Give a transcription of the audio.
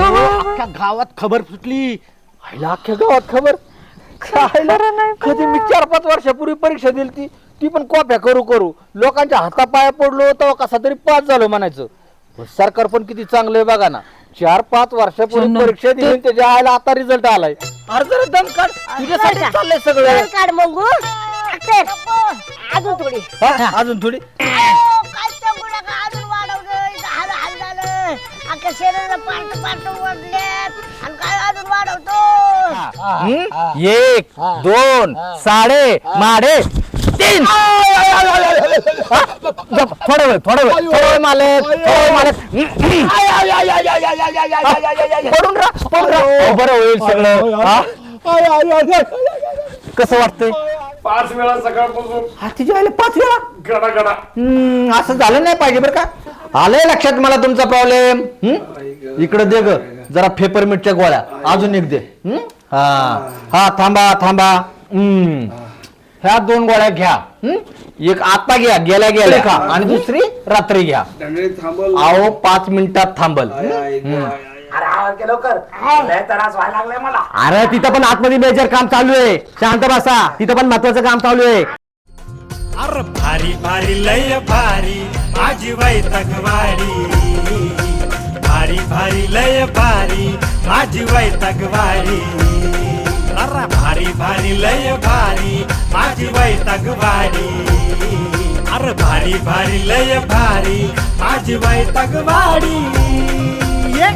अख्ख्या गावात खबर सुटली. आईला अख्ख्या गावात खबर. खायला खरं नाही कधी मी चार पाच वर्षापूर्वी परीक्षा दिली ती ती पण कॉप्या करू करू. लोकांच्या हातापाया पडलो तेव्हा कसा तरी पास झालो म्हणायचं. पण सरकार पण किती चांगलं आहे बघा ना. चार पाच वर्षापूर्वी. परीक्षा दिली आणि त्याच्या आयला आता रिझल्ट आलाय. अरे जरा दम काढ. तुझ्यासाठी चाललंय सगळं. काढ मग. अजून थोडी. हा, अजून थोडी. पार्ट पार्ट वाढल्यात आणि काय अजून वाढवतो हम्म? एक दोन साडे माडे तीन थोडं वेळ थोडं वेळ थोडं वेळ मालक थोडं वेळ मालक पडून राहा पडून राहा हो, बरं होईल सगळं हा? कसं वाटतंय पाच वेळा सकाळपासून हा तिच्या आले पाच वेळा गडा गडा हम्म, असं झालं नाही पाहिजे बरं का आलंय लक्षात मला तुमचा प्रॉब्लेम इकडे दे ग. जरा पेपरमिटच्या गोळ्या. अजून एक दे? हा? हा. थांबा थांबा. हम्म. ह्या दोन गोळ्या घ्या. हम्म? एक आता घ्या गेल्या गेल्या. खा. आणि दुसरी रात्री घ्या. थांबल. अहो पाच मिनिटात थांबल. हम्म. अरे आवाज के लवकर. लय त्रास व्हायला लागलाय मला. अरे तिथं पण आतमध्ये मेजर काम चालू आहे. शांत बसा. तिथं पण महत्वाचं काम चालू आहे. अर भारी भारी लय भारी. माझी वैतकवाडी भारी भारी लय भारी माझी वैतगवारी. अरे भारी भारी लय भारी माझी वैतगवारी. अरे भारी भारी लय भारी माझी वैतगवारी. ये